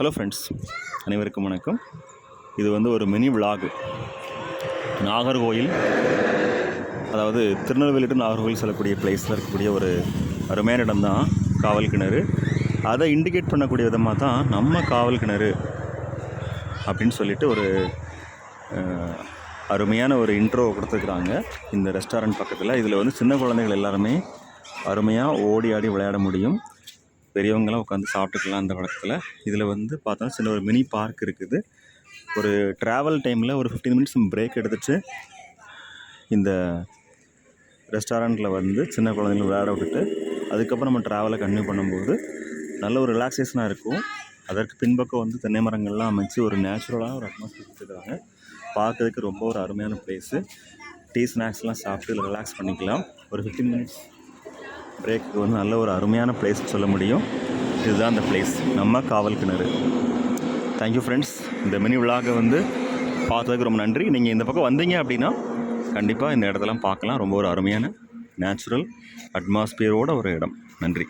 Hello friends அனைவருக்கும் வணக்கம். இது வந்து ஒரு மினி விலாகு நாகர்கோயில் அதாவது திருநெல்வேலி டு நாகர்கோயில் செல்லக்கூடிய பிளேஸில் இருக்கக்கூடிய ஒரு அருமையான இடம் தான் காவல் கிணறு. அதை இண்டிகேட் பண்ணக்கூடிய விதமாக தான் நம்ம காவல் கிணறு அப்படின்னு சொல்லிட்டு ஒரு அருமையான ஒரு இன்ட்ரோ கொடுத்துருக்குறாங்க இந்த ரெஸ்டாரண்ட் பக்கத்தில். இதில் வந்து சின்ன குழந்தைகள் எல்லாருமே அருமையாக ஓடி ஆடி விளையாட முடியும். பெரியவங்களாம் உட்காந்து சாப்பிட்டுக்கலாம் அந்த படத்தில். இதில் வந்து பார்த்தோன்னா சின்ன ஒரு மினி பார்க் இருக்குது. ஒரு ட்ராவல் டைமில் ஒரு ஃபிஃப்டீன் மினிட்ஸ் பிரேக் எடுத்துட்டு இந்த ரெஸ்டாரண்ட்டில் வந்து சின்ன குழந்தைங்கள விளையாட விட்டுட்டு அதுக்கப்புறம் நம்ம ட்ராவலை கன்டினியூ பண்ணும்போது நல்ல ஒரு ரிலாக்ஸேஷனாக இருக்கும். அதற்கு பின்பக்கம் வந்து தென்னை மரங்கள்லாம் அமைச்சு ஒரு நேச்சுரலாக ஒரு அட்மாஸ்பியர் கொடுத்துருக்காங்க. பார்க்கறதுக்கு ரொம்ப ஒரு அருமையான பிளேஸு டீ ஸ்நாக்ஸ்லாம் சாப்பிட்டு ரிலாக்ஸ் பண்ணிக்கலாம். ஒரு ஃபிஃப்டீன் மினிட்ஸ் பிரேக்கு வந்து நல்ல ஒரு அருமையான பிளேஸ் சொல்ல முடியும். இதுதான் அந்த பிளேஸ் நம்ம Kaval Kinaru. Thank you friends இந்த மினி விழாக வந்து பார்த்ததுக்கு ரொம்ப நன்றி. நீங்கள் இந்த பக்கம் வந்தீங்க அப்படின்னா கண்டிப்பாக இந்த இடத்தெல்லாம் பார்க்கலாம். ரொம்ப ஒரு அருமையான நேச்சுரல் அட்மாஸ்பியரோட ஒரு இடம். நன்றி.